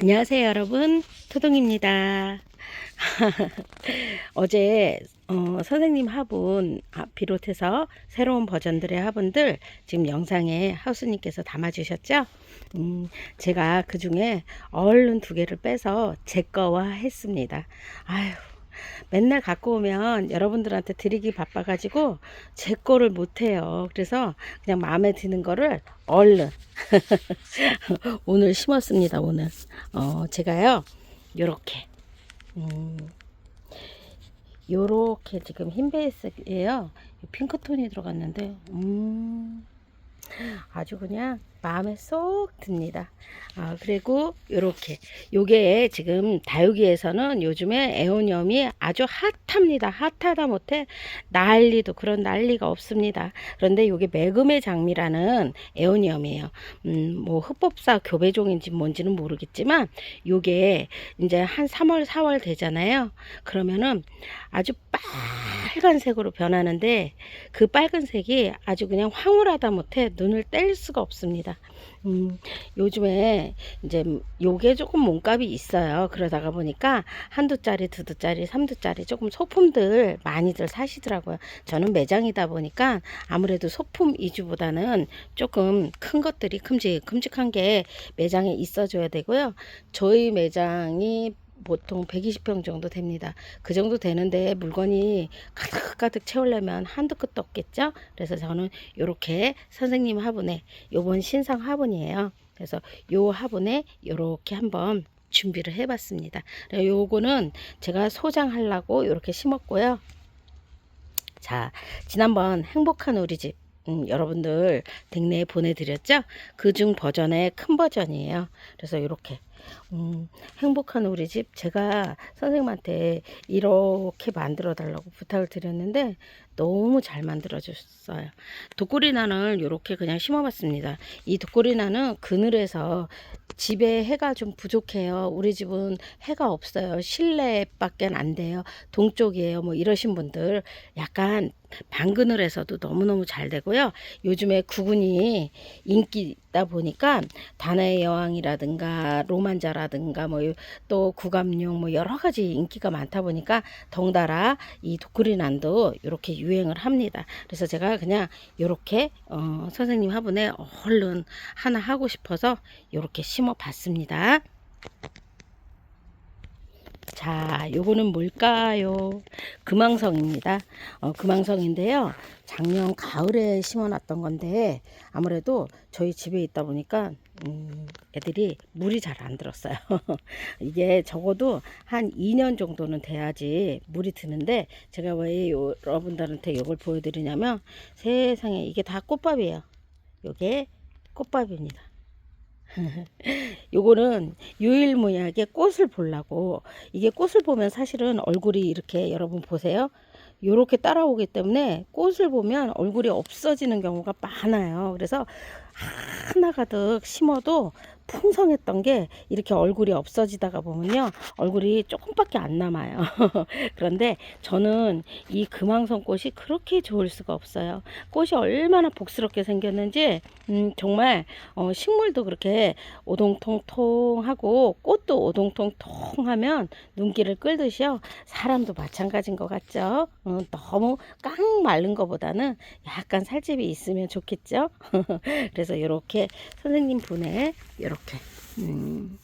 안녕하세요 여러분. 토동입니다. 어제 어, 선생님 화분 아, 비롯해서 새로운 버전들의 화분들 지금 영상에 하우스님께서 담아주셨죠? 음, 제가 그 중에 얼른 두 개를 빼서 제 거화 했습니다. 아휴 맨날 갖고 오면 여러분들한테 드리기 바빠가지고 제 거를 못해요. 그래서 그냥 마음에 드는 거를 얼른 오늘 심었습니다. 오늘 어 제가요 요렇게 음, 요렇게 지금 흰 베이스예요. 핑크톤이 들어갔는데 음 아주 그냥 마음에 쏙 듭니다. 아, 그리고 요렇게 요게 지금 다육이에서는 요즘에 에오니엄이 아주 핫합니다. 핫하다 못해 난리도 그런 난리가 없습니다. 그런데 요게 매금의 장미라는 에오니엄이에요. 음, 뭐 흑법사 교배종인지 뭔지는 모르겠지만 요게 이제 한 3월 4월 되잖아요. 그러면은 아주 빨간색으로 변하는데 그 빨간색이 아주 그냥 황홀하다 못해 눈을 뗄 수가 없습니다. 음, 요즘에 이제 요게 조금 몸값이 있어요. 그러다가 보니까 한두 짜리, 두두 짜리, 삼두 짜리 조금 소품들 많이들 사시더라고요. 저는 매장이다 보니까 아무래도 소품 위주보다는 조금 큰 것들이 큼직, 큼직한 게 매장에 있어줘야 되고요. 저희 매장이 보통 120평 정도 됩니다. 그 정도 되는데 물건이 가득가득 채우려면 한두 끝도 없겠죠? 그래서 저는 이렇게 선생님 화분에 요번 신상 화분이에요. 그래서 요 화분에 이렇게 한번 준비를 해봤습니다. 요거는 제가 소장하려고 이렇게 심었고요. 자, 지난번 행복한 우리 집 음, 여러분들 댁내에 보내드렸죠? 그 중 버전의 큰 버전이에요. 그래서 이렇게 음, 행복한 우리 집. 제가 선생님한테 이렇게 만들어 달라고 부탁을 드렸는데 너무 잘 만들어 줬어요. 독고리난을 이렇게 그냥 심어봤습니다. 이 독고리난은 그늘에서 집에 해가 좀 부족해요. 우리 집은 해가 없어요. 실내밖에 안 돼요. 동쪽이에요. 뭐 이러신 분들 약간 방그늘에서도 너무너무 잘 되고요. 요즘에 구근이 인기 있다 보니까 다나의 여왕이라든가 로만자라든가 뭐 또 구감용 뭐 여러 가지 인기가 많다 보니까 덩달아 이 독구리난도 이렇게 유행을 합니다. 그래서 제가 그냥 이렇게 어, 선생님 화분에 얼른 하나 하고 싶어서 이렇게 심어 봤습니다. 자, 요거는 뭘까요? 금왕성입니다. 어, 금왕성인데요. 작년 가을에 심어놨던 건데 아무래도 저희 집에 있다 보니까 음, 애들이 물이 잘 안 들었어요. 이게 적어도 한 2년 정도는 돼야지 물이 드는데 제가 왜 여러분들한테 이걸 보여드리냐면 세상에 이게 다 꽃밥이에요. 요게 꽃밥입니다. 요거는 유일무이하게 꽃을 보려고 이게 꽃을 보면 사실은 얼굴이 이렇게 여러분 보세요. 요렇게 따라오기 때문에 꽃을 보면 얼굴이 없어지는 경우가 많아요. 그래서 하나 가득 심어도 풍성했던 게 이렇게 얼굴이 없어지다가 보면요 얼굴이 조금밖에 안 남아요. 그런데 저는 이 금황성 꽃이 그렇게 좋을 수가 없어요. 꽃이 얼마나 복스럽게 생겼는지 음, 정말 어, 식물도 그렇게 오동통통하고 꽃도 오동통통하면 눈길을 끌듯이요 사람도 마찬가지인 것 같죠? 어, 너무 깡 마른 것보다는 약간 살집이 있으면 좋겠죠? 그래서 이렇게 선생님 분에 이렇게 음,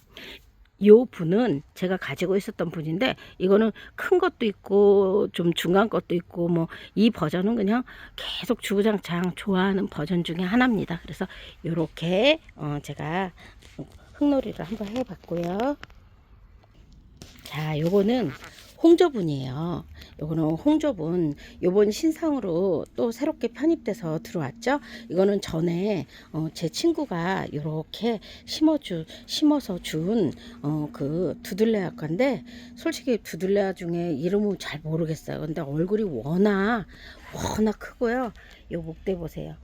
요 분은 제가 가지고 있었던 분인데 이거는 큰 것도 있고 좀 중간 것도 있고 뭐 이 버전은 그냥 계속 주구장창 좋아하는 버전 중에 하나입니다. 그래서 요렇게 어 제가 흙놀이를 한번 해봤고요. 자, 요거는 홍조분이에요. 요거는 홍조분. 요번 신상으로 또 새롭게 편입돼서 들어왔죠. 이거는 전에 어, 제 친구가 이렇게 심어주 심어서 준어그 두들레아 건데 솔직히 두들레아 중에 이름은 잘 모르겠어요. 근데 얼굴이 워낙 워낙 크고요. 요 목대 보세요.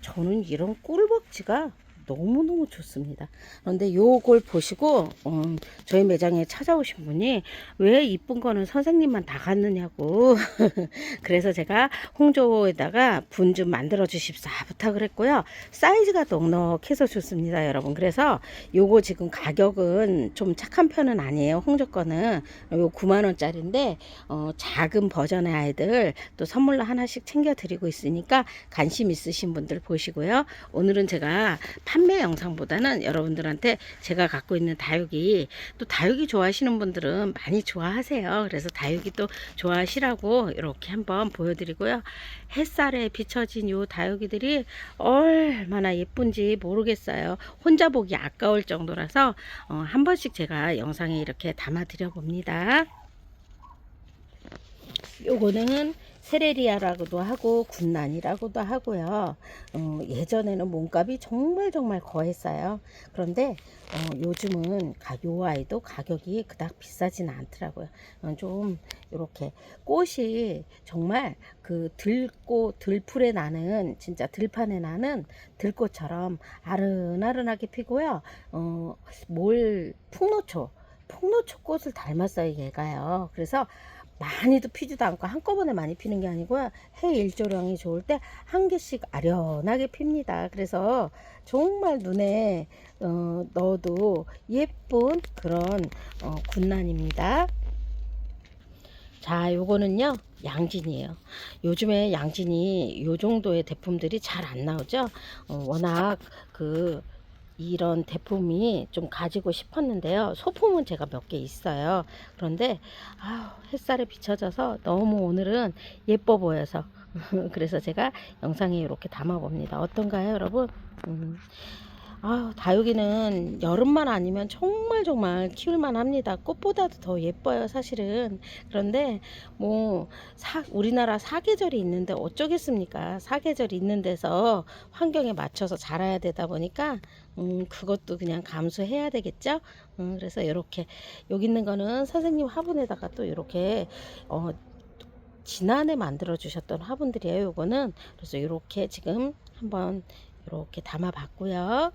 저는 이런 꿀벅지가 너무너무 좋습니다. 그런데 요걸 보시고 음, 저희 매장에 찾아오신 분이 왜 이쁜 거는 선생님만 다 갔느냐고 그래서 제가 홍조에다가 분 좀 만들어 주십사 부탁을 했고요. 사이즈가 넉넉해서 좋습니다, 여러분. 그래서 요거 지금 가격은 좀 착한 편은 아니에요. 홍조 거는 요 9만 원짜리인데 어, 작은 버전의 아이들 또 선물로 하나씩 챙겨 드리고 있으니까 관심 있으신 분들 보시고요. 오늘은 제가 판매 영상보다는 여러분들한테 제가 갖고 있는 다육이 또 다육이 좋아하시는 분들은 많이 좋아하세요. 그래서 다육이 또 좋아하시라고 이렇게 한번 보여드리고요. 햇살에 비춰진 요 다육이들이 얼마나 예쁜지 모르겠어요. 혼자 보기 아까울 정도라서 어, 한 번씩 제가 영상에 이렇게 담아 드려 봅니다. 요거는 세레리아라고도 하고 군난이라고도 하고요. 어, 예전에는 몸값이 정말 정말 거했어요. 그런데 어, 요즘은 가, 요 아이도 가격이 그닥 비싸진 않더라고요. 어, 좀 이렇게 꽃이 정말 그 들꽃 들풀에 나는 진짜 들판에 나는 들꽃처럼 아른아른하게 피고요. 어, 몰 풍노초 풍노초 꽃을 닮았어요 얘가요. 그래서 많이도 피지도 않고 한꺼번에 많이 피는 게 아니고요. 해 일조량이 좋을 때 한 개씩 아련하게 핍니다. 그래서 정말 눈에 어, 넣어도 예쁜 그런 어, 군란입니다. 자, 요거는요. 양진이에요. 요즘에 양진이 요 정도의 대품들이 잘 안 나오죠. 어, 워낙 그 이런 대품이 좀 가지고 싶었는데요. 소품은 제가 몇 개 있어요. 그런데 아우, 햇살에 비춰져서 너무 오늘은 예뻐 보여서 그래서 제가 영상에 이렇게 담아 봅니다. 어떤가요, 여러분? 음. 아, 다육이는 여름만 아니면 정말 정말 키울만 합니다. 꽃보다도 더 예뻐요, 사실은. 그런데 뭐 사, 우리나라 사계절이 있는데 어쩌겠습니까? 사계절이 있는 데서 환경에 맞춰서 자라야 되다 보니까 음, 그것도 그냥 감수해야 되겠죠? 음, 그래서 이렇게 여기 있는 거는 선생님 화분에다가 또 이렇게 어, 지난해 만들어 주셨던 화분들이에요. 요거는 그래서 이렇게 지금 한번 이렇게 담아 봤고요.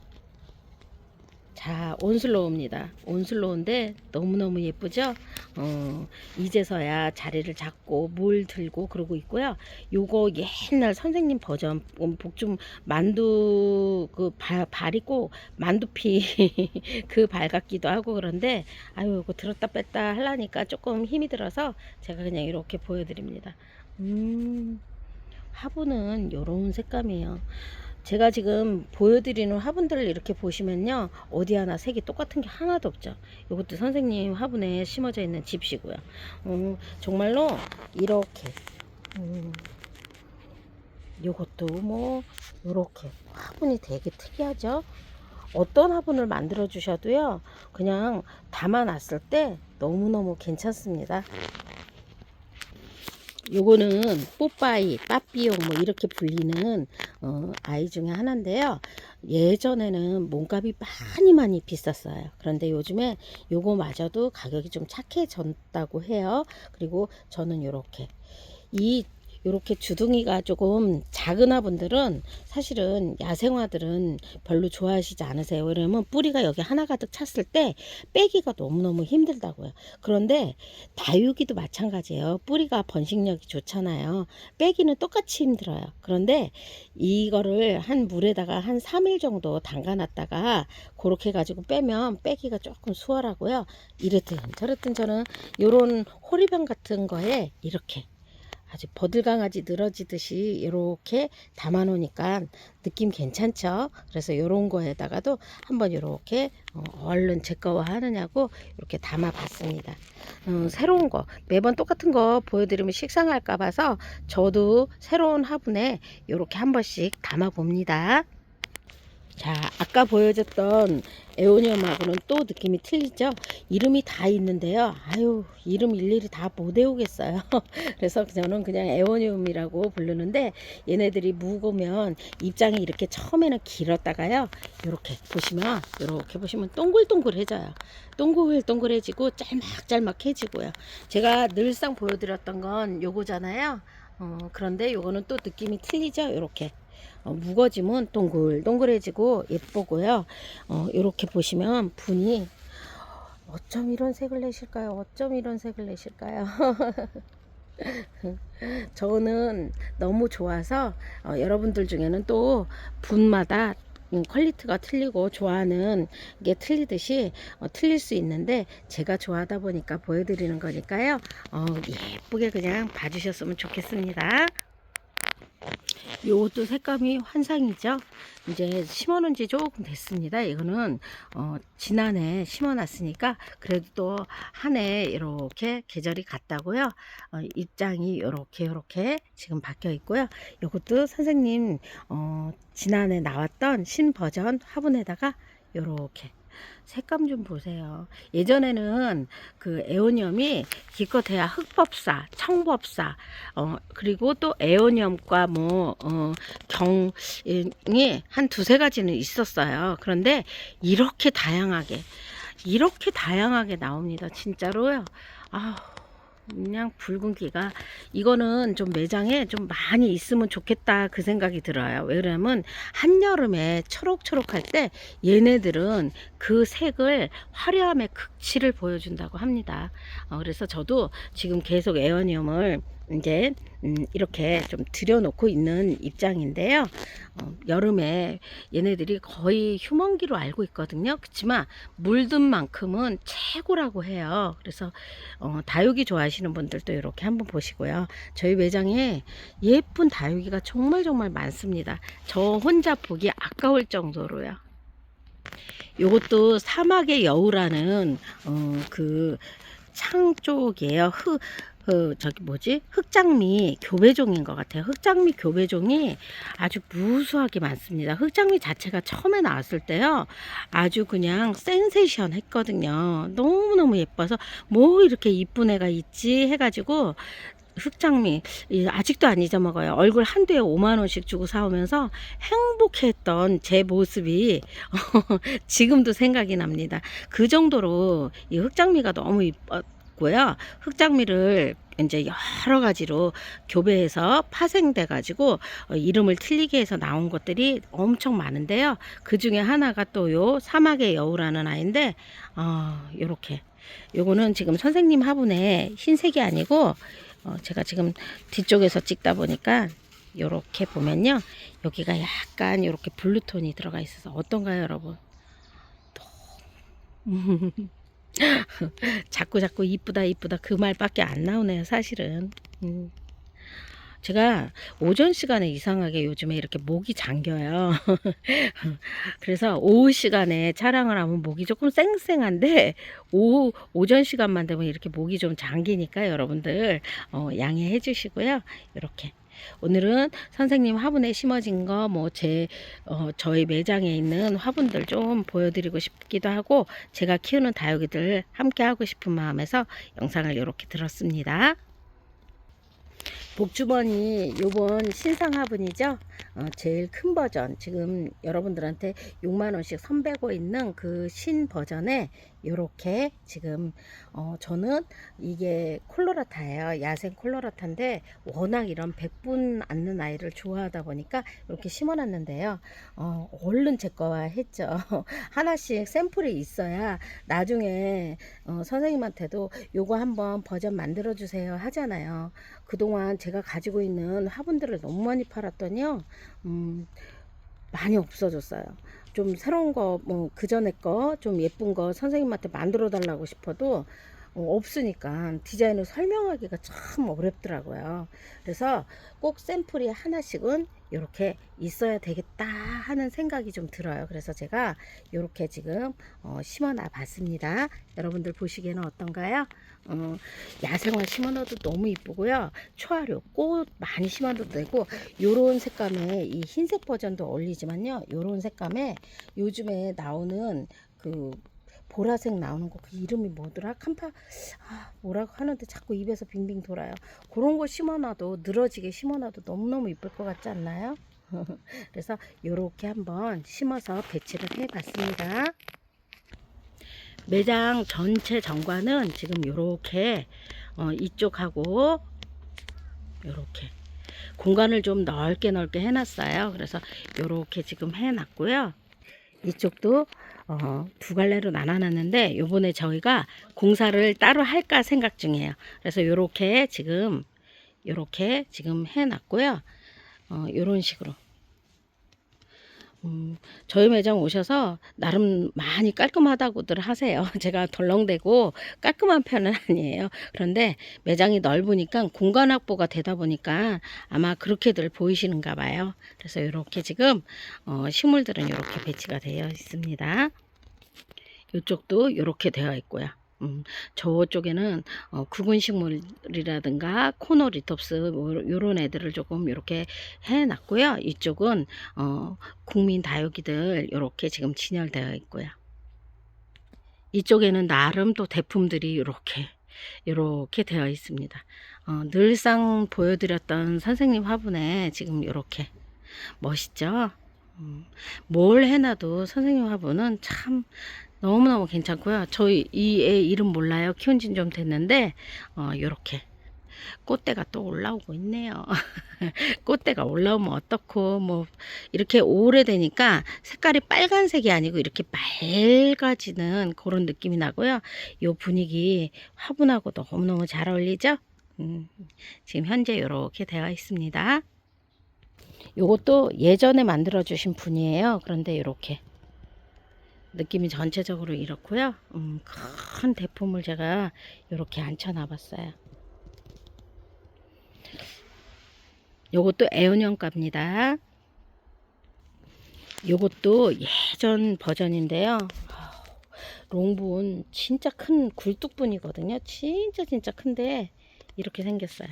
자, 온슬로우입니다. 온슬로우인데 너무너무 예쁘죠? 어, 이제서야 자리를 잡고 물 들고 그러고 있고요. 요거 옛날 선생님 버전 음, 복중 만두 그 발, 발 있고 만두피 그 발 같기도 하고 그런데 아유 이거 들었다 뺐다 하려니까 조금 힘이 들어서 제가 그냥 이렇게 보여드립니다. 음, 화분은 요런 색감이에요. 제가 지금 보여드리는 화분들을 이렇게 보시면요. 어디 하나 색이 똑같은 게 하나도 없죠. 이것도 선생님 화분에 심어져 있는 집시고요. 음, 정말로 이렇게 음, 요것도 뭐 이렇게 화분이 되게 특이하죠? 어떤 화분을 만들어 주셔도요. 그냥 담아 놨을 때 너무너무 괜찮습니다 요거는 뽀빠이, 빠삐용 뭐 이렇게 불리는 어, 아이 중에 하나인데요. 예전에는 몸값이 많이 많이 비쌌어요. 그런데 요즘에 요거 마저도 가격이 좀 착해졌다고 해요. 그리고 저는 요렇게 이 요렇게 주둥이가 조금 작은 화분들은 사실은 야생화들은 별로 좋아하시지 않으세요. 왜냐면 뿌리가 여기 하나 가득 찼을 때 빼기가 너무너무 힘들다고요. 그런데 다육이도 마찬가지예요. 뿌리가 번식력이 좋잖아요. 빼기는 똑같이 힘들어요. 그런데 이거를 한 물에다가 한 3일 정도 담가 놨다가 그렇게 가지고 빼면 빼기가 조금 수월하고요. 이렇든 저렇든 저는 요런 호리병 같은 거에 이렇게 아주 버들강아지 늘어지듯이 이렇게 담아 놓으니까 느낌 괜찮죠? 그래서 이런 거에다가도 한번 이렇게 어, 얼른 제 거와 하느냐고 이렇게 담아 봤습니다. 음, 새로운 거. 매번 똑같은 거 보여드리면 식상할까 봐서 저도 새로운 화분에 이렇게 한 번씩 담아 봅니다 자, 아까 보여줬던 에오니엄하고는 또 느낌이 틀리죠? 이름이 다 있는데요. 아유, 이름 일일이 다 못 외우겠어요. 그래서 저는 그냥 에오니움이라고 부르는데 얘네들이 묵으면 입장이 이렇게 처음에는 길었다가요. 이렇게 보시면 이렇게 보시면 동글동글해져요. 동글동글해지고 짤막짤막해지고요. 제가 늘상 보여드렸던 건 요거잖아요. 어, 그런데 요거는 또 느낌이 틀리죠? 이렇게 어, 무거지면 동글 동글해지고 예쁘고요. 어, 이렇게 보시면 분이 어쩜 이런 색을 내실까요? 어쩜 이런 색을 내실까요? 저는 너무 좋아서 어, 여러분들 중에는 또 분마다 음, 퀄리티가 틀리고 좋아하는 게 틀리듯이 어, 틀릴 수 있는데 제가 좋아하다 보니까 보여드리는 거니까요. 어, 예쁘게 그냥 봐주셨으면 좋겠습니다. 요것도 색감이 환상이죠. 이제 심어놓은 지 조금 됐습니다. 이거는 어, 지난해 심어놨으니까 그래도 또 한 해 이렇게 계절이 갔다고요. 어, 입장이 이렇게 이렇게 지금 바뀌어 있고요. 요것도 선생님 어, 지난해 나왔던 신 버전 화분에다가 요렇게 색감 좀 보세요. 예전에는 그 에오니엄이 기껏해야 흑법사, 청법사, 어, 그리고 또 에오니엄과 뭐, 어, 경이 한 두세 가지는 있었어요. 그런데 이렇게 다양하게, 이렇게 다양하게 나옵니다. 진짜로요. 아우. 그냥 붉은기가 이거는 좀 매장에 좀 많이 있으면 좋겠다 그 생각이 들어요. 왜 그러면 한여름에 초록초록할 때 얘네들은 그 색을 화려함의 극치를 보여준다고 합니다. 어, 그래서 저도 지금 계속 에어니움을 이제 음, 이렇게 좀 들여놓고 있는 입장인데요. 어, 여름에 얘네들이 거의 휴먼기로 알고 있거든요. 그렇지만 물든 만큼은 최고라고 해요. 그래서 어, 다육이 좋아하시는 분들도 이렇게 한번 보시고요. 저희 매장에 예쁜 다육이가 정말 정말 많습니다. 저 혼자 보기 아까울 정도로요. 요것도 사막의 여우라는 어, 그창 쪽이에요. 흑, 그 저기 뭐지 흑장미 교배종인 것 같아요. 흑장미 교배종이 아주 무수하게 많습니다. 흑장미 자체가 처음에 나왔을 때요, 아주 그냥 센세이션 했거든요. 너무 너무 예뻐서 뭐 이렇게 이쁜 애가 있지 해가지고 흑장미 이, 아직도 안 잊어먹어요. 얼굴 한 대에 5만 원씩 주고 사오면서 행복했던 제 모습이 지금도 생각이 납니다. 그 정도로 이 흑장미가 너무 이뻤 고요. 흑장미를 이제 여러 가지로 교배해서 파생돼 가지고 어, 이름을 틀리게 해서 나온 것들이 엄청 많은데요. 그 중에 하나가 또 요 사막의 여우라는 아이인데 어, 요렇게 요거는 지금 선생님 화분에 흰색이 아니고 어, 제가 지금 뒤쪽에서 찍다 보니까 요렇게 보면요. 여기가 약간 요렇게 블루톤이 들어가 있어서 어떤가요, 여러분? 자꾸 자꾸 이쁘다 이쁘다 그 말밖에 안 나오네요, 사실은. 음. 제가 오전 시간에 이상하게 요즘에 이렇게 목이 잠겨요. 그래서 오후 시간에 촬영을 하면 목이 조금 쌩쌩한데 오후 오전 시간만 되면 이렇게 목이 좀 잠기니까 여러분들 어, 양해해 주시고요. 이렇게 오늘은 선생님 화분에 심어진 거 뭐 제 어, 저희 매장에 있는 화분들 좀 보여드리고 싶기도 하고 제가 키우는 다육이들 함께 하고 싶은 마음에서 영상을 이렇게 들었습니다. 복주머니 요번 신상 화분이죠. 어, 제일 큰 버전 지금 여러분들한테 6만원씩 선배고 있는 그 신 버전에 요렇게 지금 어, 저는 이게 콜로라타예요. 야생 콜로라타인데 워낙 이런 백분 않는 아이를 좋아하다 보니까 이렇게 심어놨는데요. 어, 얼른 제 거와 했죠. 하나씩 샘플이 있어야 나중에 어, 선생님한테도 요거 한번 버전 만들어 주세요 하잖아요. 그동안 제가 가지고 있는 화분들을 너무 많이 팔았더니요. 음, 많이 없어졌어요. 좀 새로운 거, 뭐, 그 전에 거, 좀 예쁜 거 선생님한테 만들어 달라고 싶어도 어, 없으니까 디자인을 설명하기가 참 어렵더라고요. 그래서 꼭 샘플이 하나씩은 이렇게 있어야 되겠다 하는 생각이 좀 들어요. 그래서 제가 이렇게 지금 어, 심어 놔 봤습니다. 여러분들 보시기에는 어떤가요? 어, 야생화 심어놔도 너무 이쁘고요. 초하류 꽃 많이 심어도 되고 요런 색감의 이 흰색 버전도 어울리지만요. 요런 색감에 요즘에 나오는 그 보라색 나오는 거 그 이름이 뭐더라? 캄파 아, 뭐라고 하는데 자꾸 입에서 빙빙 돌아요. 그런 거 심어놔도 늘어지게 심어놔도 너무너무 이쁠 것 같지 않나요? 그래서 요렇게 한번 심어서 배치를 해봤습니다. 매장 전체 정관은 지금 요렇게 어, 이쪽하고 요렇게 공간을 좀 넓게 넓게 해놨어요. 그래서 요렇게 지금 해놨고요. 이쪽도 어, 두 갈래로 나눠놨는데 요번에 저희가 공사를 따로 할까 생각 중이에요. 그래서 요렇게 지금 요렇게 지금 해놨고요. 어, 요런 식으로 음, 저희 매장 오셔서 나름 많이 깔끔하다고들 하세요. 제가 덜렁대고 깔끔한 편은 아니에요. 그런데 매장이 넓으니까 공간 확보가 되다 보니까 아마 그렇게들 보이시는가 봐요. 그래서 이렇게 지금 어, 식물들은 이렇게 배치가 되어 있습니다. 이쪽도 이렇게 되어 있고요. 음, 저쪽에는 어, 구근 식물이라든가 코노 리톱스 뭐 요런 애들을 조금 이렇게 해놨고요. 이쪽은 어, 국민 다육이들 이렇게 지금 진열되어 있고요. 이쪽에는 나름 또 대품들이 이렇게 이렇게 되어 있습니다. 어, 늘상 보여드렸던 선생님 화분에 지금 이렇게 멋있죠? 음, 뭘 해놔도 선생님 화분은 참 너무너무 괜찮고요. 저희 이 애 이름 몰라요. 키운 지는 좀 됐는데 어, 요렇게 꽃대가 또 올라오고 있네요. 꽃대가 올라오면 어떻고 뭐 이렇게 오래되니까 색깔이 빨간색이 아니고 이렇게 맑아지는 그런 느낌이 나고요. 요 분위기 화분하고 너무너무 잘 어울리죠? 음, 지금 현재 이렇게 되어 있습니다. 요것도 예전에 만들어 주신 분이에요. 그런데 이렇게 느낌이 전체적으로 이렇고요. 음, 큰 대품을 제가 이렇게 앉혀놔 봤어요. 요것도 애원형가입니다. 요것도 예전 버전인데요. 롱분 진짜 큰 굴뚝분이거든요. 진짜 진짜 큰데 이렇게 생겼어요.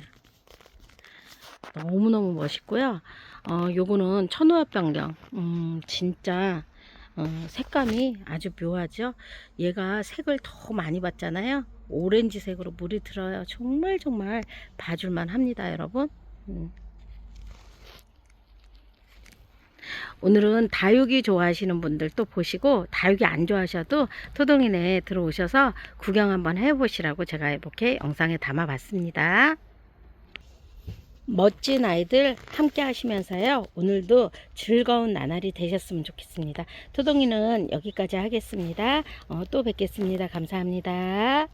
너무너무 멋있고요. 어, 요거는 천호엽병경. 음, 진짜 어, 색감이 아주 묘하죠. 얘가 색을 더 많이 받잖아요. 오렌지색으로 물이 들어요. 정말 정말 봐줄만 합니다, 여러분. 음. 오늘은 다육이 좋아하시는 분들 또 보시고 다육이 안 좋아하셔도 토동이네 들어오셔서 구경 한번 해보시라고 제가 이렇게 영상에 담아봤습니다. 멋진 아이들 함께 하시면서요. 오늘도 즐거운 나날이 되셨으면 좋겠습니다. 토동이는 여기까지 하겠습니다. 어, 또 뵙겠습니다. 감사합니다.